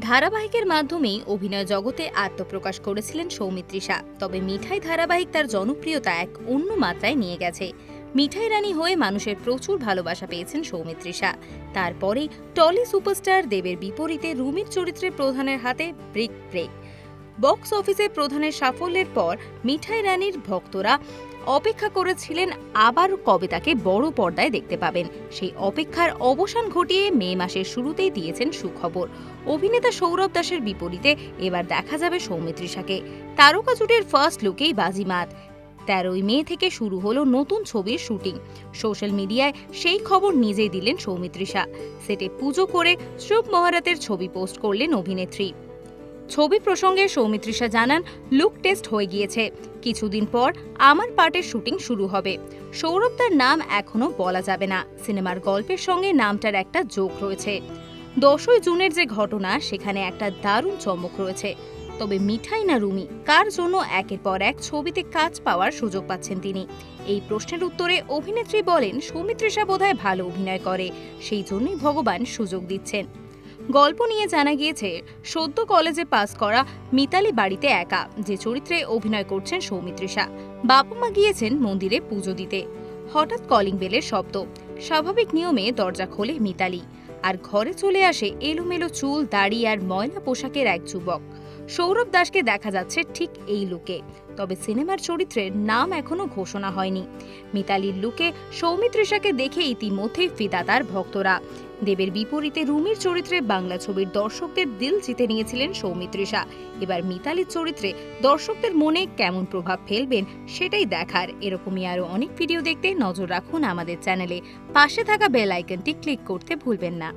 ধারাবাহিকের মাধ্যমেই অভিনয় জগতে আত্মপ্রকাশ করেছিলেন সৌমিত্রিষা তবে মিঠাই ধারাবাহিক তার জনপ্রিয়তা এক অন্য মাত্রায় নিয়ে গেছে। মিঠাই রানী হয়ে মানুষের প্রচুর ভালোবাসা পেয়েছেন সৌমিত্রিষা তারপরে টলি সুপারস্টার দেবের বিপরীতে রুমির চরিত্রে প্রধানের হাতে ব্রেক ব্রেক। বক্স অফিসে প্রধানের সাফল্যের পর মিঠাই রানীর ভক্তরা অপেক্ষা করেছিলেন আবার কবে তাকে বড় পর্দায় দেখতে পাবেন। সেই অপেক্ষার অবসান ঘটিয়ে মে মাসের শুরুতেই দিয়েছেন সুখবর। অভিনেতা সৌরভ দাসের বিপরীতে এবার দেখা যাবে সৌমিত্রিষাকে তারকা জুটের ফার্স্ট লুকেই বাজিমাত। তেরোই মে থেকে শুরু হলো নতুন ছবির শুটিং। সোশ্যাল মিডিয়ায় সেই খবর নিজেই দিলেন সৌমিত্রিষা সেটে পুজো করে শুভ মহারাতের ছবি পোস্ট করলেন অভিনেত্রী। ছবি প্রসঙ্গে সৌমিত্রিষা জানান, লুক টেস্ট হয়ে গিয়েছে। কিছুদিন পর আমার পার্টের শুটিং শুরু হবে। সৌরভ তার নাম এখনও বলা যাবে না। সিনেমার গল্পের সঙ্গে নামটার একটা যোগ রয়েছে। দশই জুনের যে ঘটনা, সেখানে একটা দারুণ চমক রয়েছে। তবে মিঠাই না রুমি, কার জন্য একের পর এক ছবিতে কাজ পাওয়ার সুযোগ পাচ্ছেন তিনি? এই প্রশ্নের উত্তরে অভিনেত্রী বলেন সৌমিত্রিষা বোধহয় ভালো অভিনয় করে। সেই জন্যই ভগবান সুযোগ দিচ্ছেন। গল্প নিয়ে জানা গিয়েছে, সদ্য কলেজে পাস করা মিতালি বাড়িতে একা, যে চরিত্রে অভিনয় করছেন সৌমিত্রিষা বাবা মা গিয়েছেন মন্দিরে পুজো দিতে। হঠাৎ কলিং বেলের শব্দ। স্বাভাবিক নিয়মে দরজা খোলে মিতালি। আর ঘরে চলে আসে এলোমেলো চুল, দাড়ি আর ময়লা পোশাকের এক যুবক। সৌরভ দাসকে দেখা যাচ্ছে ঠিক এই লুকে। তবে সিনেমার চরিত্রের নাম এখনও ঘোষণা হয়নি। মিতালির লুকে সৌমিত্রিষাকে দেখে ইতিমধ্যেই ফিদা তার ভক্তরা। দেবের বিপরীতে রুমির চরিত্রে বাংলা ছবির দর্শকদের দিল জিতে নিয়েছিলেন সৌমিত্রিষা এবার মিতালির চরিত্রে দর্শকদের মনে কেমন প্রভাব ফেলবেন সেটাই দেখার। এরকমই আরও অনেক ভিডিও দেখতে নজর রাখুন আমাদের চ্যানেলে। পাশে থাকা বেল আইকনটি ক্লিক করতে ভুলবেন না।